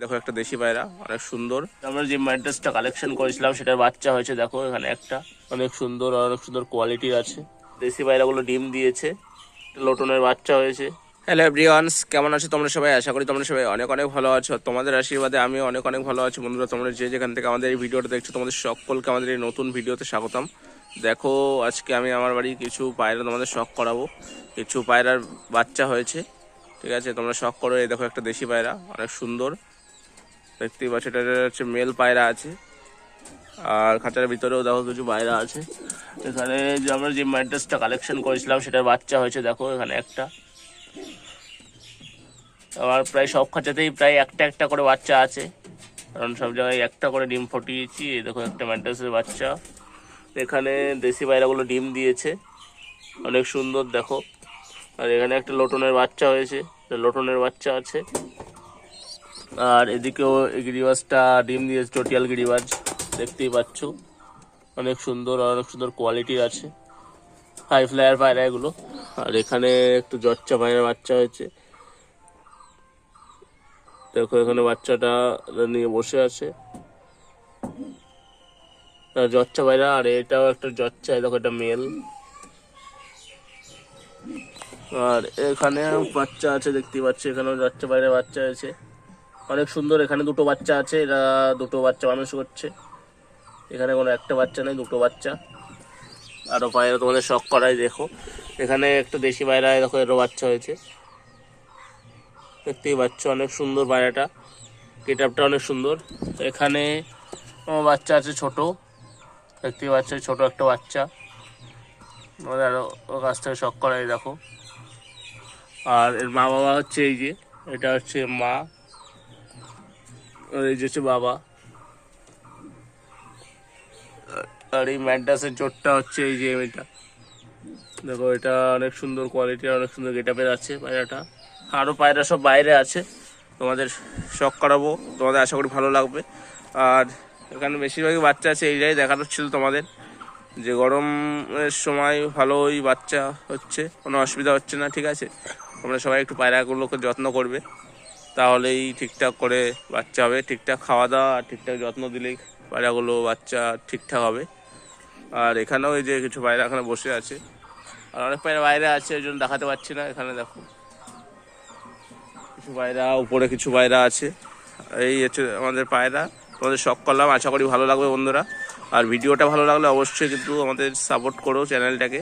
দেখো একটা দেশি পায়রা অনেক সুন্দর। আমরা যে ম্যাড্রেসটা কালেকশন করেছিলাম সেটার বাচ্চা হয়েছে দেখো এখানে একটা। অনেক সুন্দর আর অনেক সুন্দর কোয়ালিটির আছে। দেশি পায়রাগুলো ডিম দিয়েছে লোটনের বাচ্চা হয়েছে। হ্যালো এভরিওয়ানস কেমন আছো তোমরা সবাই? আশা করি তোমরা সবাই অনেক অনেক ভালো আছো। তোমাদের আশীর্বাদে আমি অনেক অনেক ভালো আছি। বন্ধুরা তোমরা যে যেখান থেকে আমাদের এই ভিডিওটা দেখছ তোমাদের সকলকে আমাদের এই নতুন ভিডিওতে স্বাগতম। দেখো আজকে আমি আমার বাড়ি কিছু পায়রা তোমাদের শখ করাবো। কিছু পায়রার বাচ্চা হয়েছে ঠিক আছে? তোমরা শখ করো এই দেখো একটা দেশি পায়রা অনেক সুন্দর। দেখতেই পাচ্ছ, এটা হচ্ছে মেল পায়রা আছে। আর খাঁচার ভিতরেও দেখো কিছু পায়রা আছে। এখানে যে আমরা যে ম্যাড্রেসটা কালেকশন করেছিলাম, সেটার বাচ্চা হয়েছে, দেখো এখানে একটা। আমার প্রায় সব খাঁচাতেই প্রায় একটা একটা করে বাচ্চা আছে। কারণ সব জায়গায় একটা করে ডিম ফুটিয়েছি দেখো একটা ম্যাড্রেসের বাচ্চা। এখানে দেশি পায়রাগুলো ডিম দিয়েছে। অনেক সুন্দর, দেখো। আর এখানে একটা লোটনের বাচ্চা হয়েছে লোটনের বাচ্চা আছে। আর এদিকেও গিরিবাজটা ডিম দিয়েছে চটিয়াল গিরিবাজ। দেখতেই পাচ্ছ। অনেক সুন্দর অনেক সুন্দর কোয়ালিটির আছে। হাই ফ্লায়ার পায়রা এগুলো। আর এখানে একটু জচ্চা পায়রা বাচ্চা হয়েছে। দেখো, এখানে বাচ্চাটা নিয়ে বসে আছে। জচ্চা পায়রা, আর এটাও একটা জচ্চা দেখো এটা মেল আর এখানে বাচ্চা আছে, দেখতেই পাচ্ছি। এখানেও বাচ্চা বাইরে বাচ্চা আছে অনেক সুন্দর, এখানে দুটো বাচ্চা আছে, এরা দুটো বাচ্চা মানুষ করছে। এখানে কোনো একটা বাচ্চা নেই, দুটো বাচ্চা। আরও পায়রা তোমাদের শখ করাই দেখো। এখানে একটা দেশি পায়রা দেখো, এরও বাচ্চা হয়েছে। দেখতেই বাচ্চা অনেক সুন্দর পায়রাটা কেটাপটা অনেক সুন্দর। এখানে বাচ্চা আছে ছোট। দেখতেই পাচ্ছ, ছোট একটা বাচ্চা। আমাদের আরও কাছ থেকে শখ করাই দেখো। আর এর মা বাবা হচ্ছে এই যে, এটা হচ্ছে মা। আর এই যে বাবা। আর এই ম্যাড্রাসের চোটটা হচ্ছে এই যে এটা। দেখো, এটা অনেক সুন্দর কোয়ালিটি অনেক সুন্দর গেটাপের আছে পায়রাটা। আরও পায়রা সব বাইরে আছে। তোমাদের শখ করাবো। তোমাদের আশা করি ভালো লাগবে। আর এখানে বেশিরভাগই বাচ্চা আছে, এইটাই দেখানো ছিল তোমাদের। যে গরমের সময় ভালোই বাচ্চা হচ্ছে, কোনো অসুবিধা হচ্ছে না, ঠিক আছে? তোমরা সবাই একটু পায়রাগুলোকে যত্ন করবে। তাহলেই ঠিকঠাক করে বাচ্চা হবে, ঠিকঠাক খাওয়া দাওয়া, আর ঠিকঠাক যত্ন দিলেই পায়রাগুলো বাচ্চা ঠিকঠাক হবে। আর এখানেও এই যে কিছু পায়রা এখানে বসে আছে। আর অনেক পায়রা বাইরে আছে ওই জন্য দেখাতে পাচ্ছি না এখানে, দেখো। কিছু পায়রা, উপরে কিছু পায়রা আছে। এই হচ্ছে আমাদের পায়রা। তোমাদের শখ করলাম, আশা করি ভালো লাগবে বন্ধুরা। আর ভিডিওটা ভালো লাগলে অবশ্যই কিন্তু আমাদের সাপোর্ট করো চ্যানেলটাকে।